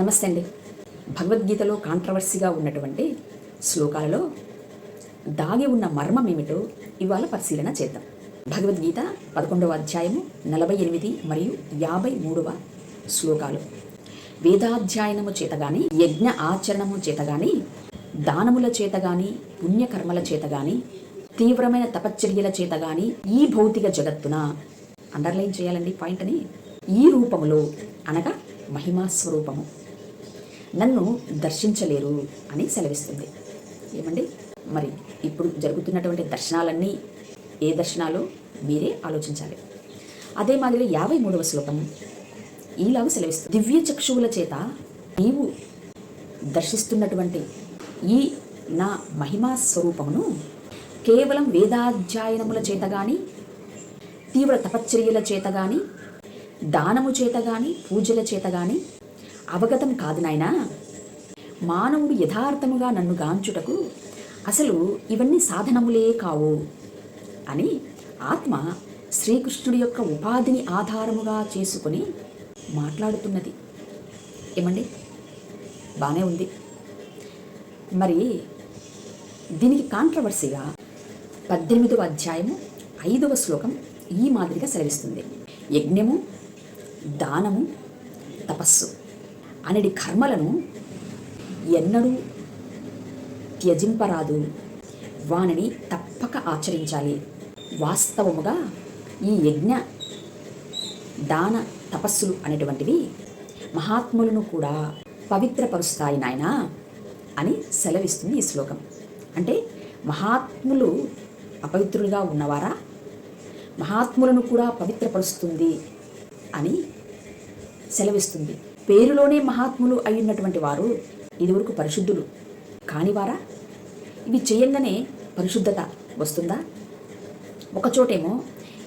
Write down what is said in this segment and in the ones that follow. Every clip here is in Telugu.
నమస్తే అండి. భగవద్గీతలో కాంట్రవర్సీగా ఉన్నటువంటి శ్లోకాలలో దాగి ఉన్న మర్మం ఏమిటో ఇవాళ పరిశీలన చేద్దాం. భగవద్గీత పదకొండవ అధ్యాయము నలభై ఎనిమిది మరియు యాభై మూడవ శ్లోకాలు. వేదాధ్యయనము చేత గాని యజ్ఞ ఆచరణము చేత గాని దానముల చేత గాని పుణ్యకర్మల చేత గాని తీవ్రమైన తపశ్చర్యల చేత గాని ఈ భౌతిక జగత్తున అండర్లైన్ చేయాలండి పాయింట్ అని ఈ రూపములో అనగా మహిమా స్వరూపము నన్ను దర్శించలేరు అని సెలవిస్తుంది. ఏమండి? మరి ఇప్పుడు జరుగుతున్నటువంటి దర్శనాలన్నీ ఏ దర్శనాలో? మీరే ఆలోచించాలి. అదే మాదిరి యాభై మూడవ శ్లోకం ఈలాగా సెలవిస్తుంది. దివ్య చక్షువుల చేత నీవు దర్శిస్తున్నటువంటి ఈ నా మహిమా స్వరూపమును కేవలం వేదాధ్యయనముల చేత కానీ తీవ్ర తపశ్చర్యల చేత కానీ దానము చేత కానీ పూజల చేత కానీ అవగతం కాదు నాయనా. మానవుడు యథార్థముగా నన్ను గాంచుటకు అసలు ఇవన్నీ సాధనములే కావు అని ఆత్మ శ్రీకృష్ణుడి యొక్క ఉపాధిని ఆధారముగా చేసుకొని మాట్లాడుతున్నది. ఏమండి? బాగానే ఉంది. మరి దీనికి కాంట్రవర్సీగా పద్దెనిమిదవ అధ్యాయము ఐదవ శ్లోకం ఈ మాదిరిగా సెలవిస్తుంది. యజ్ఞము దానము తపస్సు. అనేది కర్మలను ఎన్నడూ త్యజింపరాదు. వానిని తప్పక ఆచరించాలి. వాస్తవముగా ఈ యజ్ఞ దాన తపస్సులు అనేటువంటివి మహాత్ములను కూడా పవిత్రపరుస్తాయి నాయనా అని సెలవిస్తుంది ఈ శ్లోకం. అంటే మహాత్ములు అపవిత్రులుగా ఉన్నవారా? మహాత్ములను కూడా పవిత్రపరుస్తుంది అని సెలవిస్తుంది. పేరులోనే మహాత్ములు అయ్యున్నటువంటి వారు ఇదివరకు పరిశుద్ధులు. కానివారా ఇవి చేయంగానే పరిశుద్ధత వస్తుందా? ఒక చోటేమో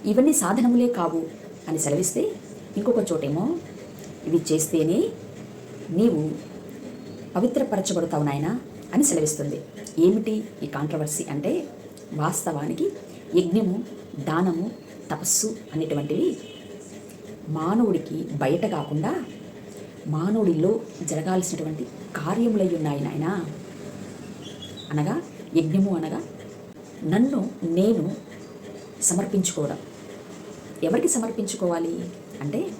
ఇవన్నీ సాధనములే కావు అని సెలవిస్తే ఇంకొక చోటేమో ఇవి చేస్తేనే నీవు పవిత్రపరచబడతావు నాయనా అని సెలవిస్తుంది. ఏమిటి ఈ కాంట్రవర్సీ అంటే? వాస్తవానికి యజ్ఞము దానము తపస్సు అనేటువంటివి మానవుడికి బయట కాకుండా మానవుడిలో జరగాల్సినటువంటి కార్యములై ఉన్నాయి నాయన. అనగా యజ్ఞము అనగా నన్ను నేను సమర్పించుకోవడం. ఎవరికి సమర్పించుకోవాలి? అంటే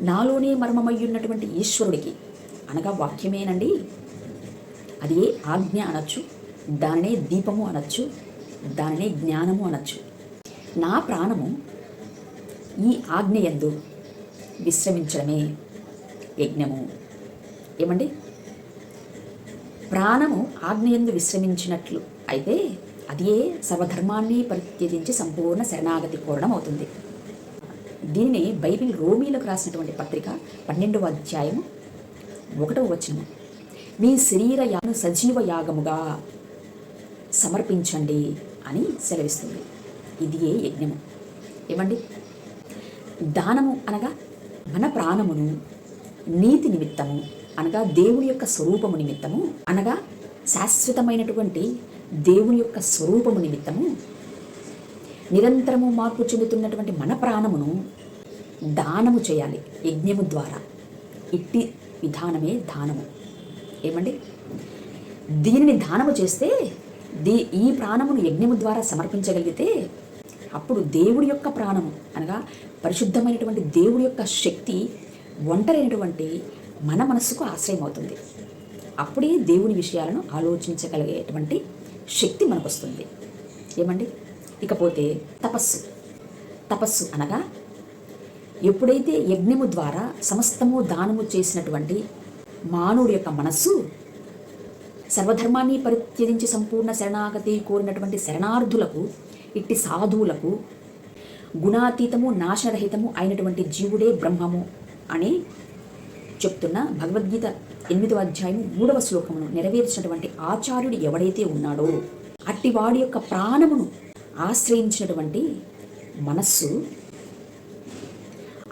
నాలోనే మర్మమయ్యున్నటువంటి ఈశ్వరుడికి. అనగా వాక్యమేనండి. అది ఏ ఆజ్ఞ అనొచ్చు దానినే దీపము అనొచ్చు దానినే జ్ఞానము అనొచ్చు. నా ప్రాణము ఈ ఆజ్ఞయందు విశ్రమించడమే. యజ్ఞము. ఏమండి? ప్రాణము ఆజ్ఞయందు విశ్రమించినట్లు అయితే అదే సర్వధర్మాన్ని పరిత్యజించి సంపూర్ణ శరణాగతి కోరడం అవుతుంది. దీనిని బైబిల్ రోమీలకు రాసినటువంటి పత్రిక పన్నెండవ అధ్యాయము ఒకటవ వచనము. మీ శరీర యాను సజీవ యాగముగా సమర్పించండి అని సెలవిస్తుంది. ఇది ఏ యజ్ఞము? ఏమండి? దానము అనగా మన ప్రాణమును నీతి నిమిత్తము అనగా దేవుని యొక్క స్వరూపము నిమిత్తము అనగా శాశ్వతమైనటువంటి దేవుని యొక్క స్వరూపము నిమిత్తము. నిరంతరము మార్పు చెందుతున్నటువంటి మన ప్రాణమును దానము చేయాలి యజ్ఞము ద్వారా. ఇట్టి విధానమే దానము. ఏమండి? దీనిని దానము చేస్తే దీ ఈ ప్రాణమును యజ్ఞము ద్వారా సమర్పించగలిగితే అప్పుడు దేవుడి యొక్క ప్రాణము అనగా పరిశుద్ధమైనటువంటి దేవుడి యొక్క శక్తి ఒంటరైనటువంటి మన మనస్సుకు ఆశ్రయం అవుతుంది అప్పుడే దేవుని విషయాలను ఆలోచించగలిగేటువంటి శక్తి మనకు వస్తుంది ఏమండి? ఇకపోతే తపస్సు. తపస్సు అనగా ఎప్పుడైతే యజ్ఞము ద్వారా సమస్తము దానము చేసినటువంటి మానవుడి యొక్క మనస్సు సర్వధర్మాన్ని పరిత్యజించి సంపూర్ణ శరణాగతి కోరినటువంటి శరణార్థులకు ఇట్టి సాధువులకు గుణాతీతము నాశనరహితము అయినటువంటి జీవుడే బ్రహ్మము. అని చెప్తున్న భగవద్గీత ఎనిమిదవ అధ్యాయం మూడవ శ్లోకమును నెరవేర్చినటువంటి ఆచార్యుడు ఎవడైతే ఉన్నాడో అట్టివాడి యొక్క ప్రాణమును ఆశ్రయించినటువంటి మనస్సు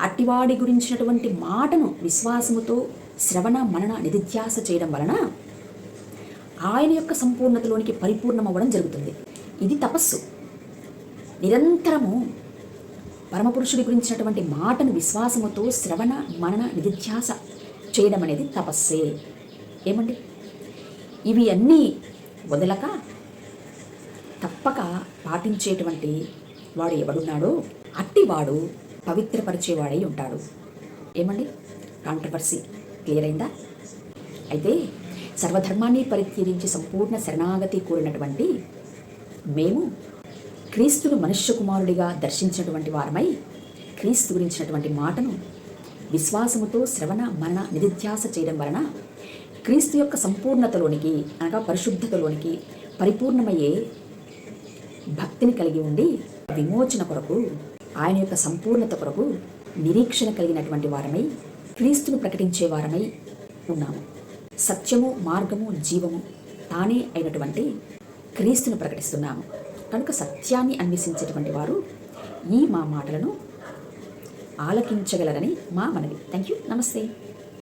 అట్టివాడి గురించినటువంటి మాటను విశ్వాసముతో శ్రవణ మనన నిధిధ్యాస చేయడం వలన ఆయన యొక్క సంపూర్ణతలోనికి పరిపూర్ణమవ్వడం జరుగుతుంది. ఇది తపస్సు. నిరంతరము పరమపురుషుడి గురించినటువంటి మాటను విశ్వాసముతో శ్రవణ మనన నిధిధ్యాస చేయడం అనేది తపస్సే. ఏమండి? ఇవి అన్నీ వదలక తప్పక పాటించేటువంటి వాడు ఎవడున్నాడో అట్టివాడు పవిత్రపరిచేవాడై ఉంటాడు. ఏమండి? కాంట్రవర్సీ క్లియర్ అయిందా అయితే సర్వధర్మాన్ని పరిత్యజించి సంపూర్ణ శరణాగతి కోరినటువంటి మేము క్రీస్తును మనుష్య కుమారుడిగా దర్శించినటువంటి వారమై క్రీస్తు గురించినటువంటి మాటను విశ్వాసముతో శ్రవణ మరణ నిధిధ్యాస చేయడం వలన క్రీస్తు యొక్క సంపూర్ణతలోనికి అనగా పరిశుద్ధతలోనికి పరిపూర్ణమయ్యే భక్తిని కలిగి ఉండి విమోచన కొరకు ఆయన యొక్క సంపూర్ణత కొరకు నిరీక్షణ కలిగినటువంటి వారమై క్రీస్తును ప్రకటించే వారమై ఉన్నాము. సత్యము మార్గము జీవము తానే అయినటువంటి క్రీస్తును ప్రకటిస్తున్నాము. కనుక సత్యాన్ని అన్వేషించేటువంటి వారు ఈ మా మాటలను ఆలకించగలరని మా మనవి. థ్యాంక్ యూ నమస్తే